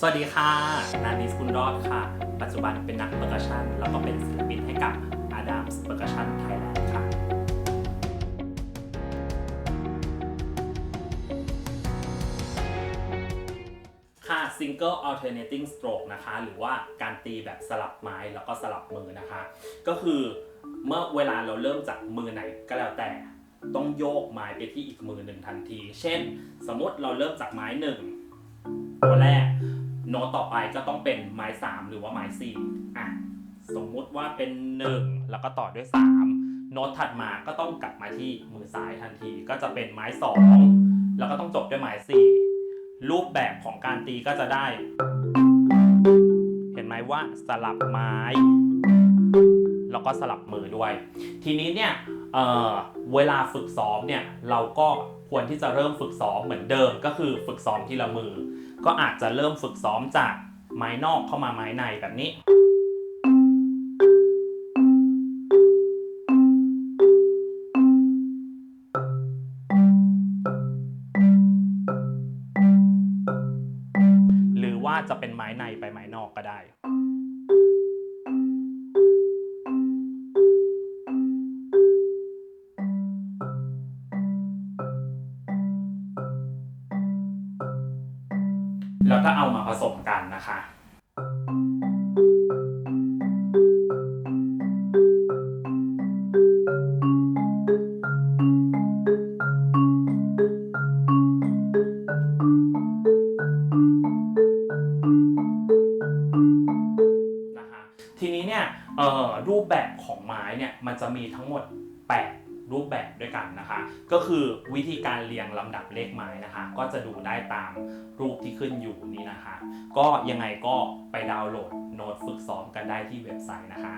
สวัสดีค่ะนานิสคุณรอดค่ะ ปัจจุบันเป็นนักเปอร์คัชชันแล้วก็เป็นศิลปินให้กับ Adams Percussion Thailand ค่ะ ค่ะ Single Alternating Stroke นะคะ หรือว่าการตีแบบสลับไม้แล้วก็สลับมือนะคะ ก็คือเมื่อเวลาเราเริ่มจากมือไหนก็แล้วแต่ต้องโยกไม้ไปที่อีกมือหนึ่งทันที เช่น สมมติเราเริ่มจากไม้หนึ่งตัวแรก โน้ตต่อไปก็ต้องเป็นไม้ 3 หรือว่าไม้4อะสมมุติว่าเป็น 1 แล้วก็ต่อด้วย 3 โน้ตถัดมาก็ต้องกลับมาที่มือซ้ายทันที ก็จะเป็นไม้ 2 แล้วก็ต้องจบด้วยไม้4รูปแบบของการตีก็จะได้ เห็นไหมว่าสลับไม้ แล้วก็สลับมือด้วย ทีนี้เนี่ยเเวลาฝึกซ้อมเนี่ยเราก็ควรที่จะเริ่มฝึกซ้อมเหมือนเดิมก็คือฝึกซ้อมทีละมือ ก็อาจจะเริ่มฝึกซ้อมจากไม้นอกเข้ามาไม้ในแบบนี้ หรือว่าจะเป็นไม้ในไปไม้นอกก็ได้ แล้วก็เอามาผสมกันนะคะนะคะทีนี้เนี่ยรูปแบบของไม้เนี่ยมันจะมีทั้งหมด 8 รูปแบบด้วยกันนะคะ ก็คือวิธีการเรียงลำดับเลขไม้นะคะ ก็จะดูได้ตามรูปที่ขึ้นอยู่นี้นะคะ ก็ยังไงก็ไปดาวน์โหลดโน้ตฝึกซ้อมกันได้ที่เว็บไซต์นะคะ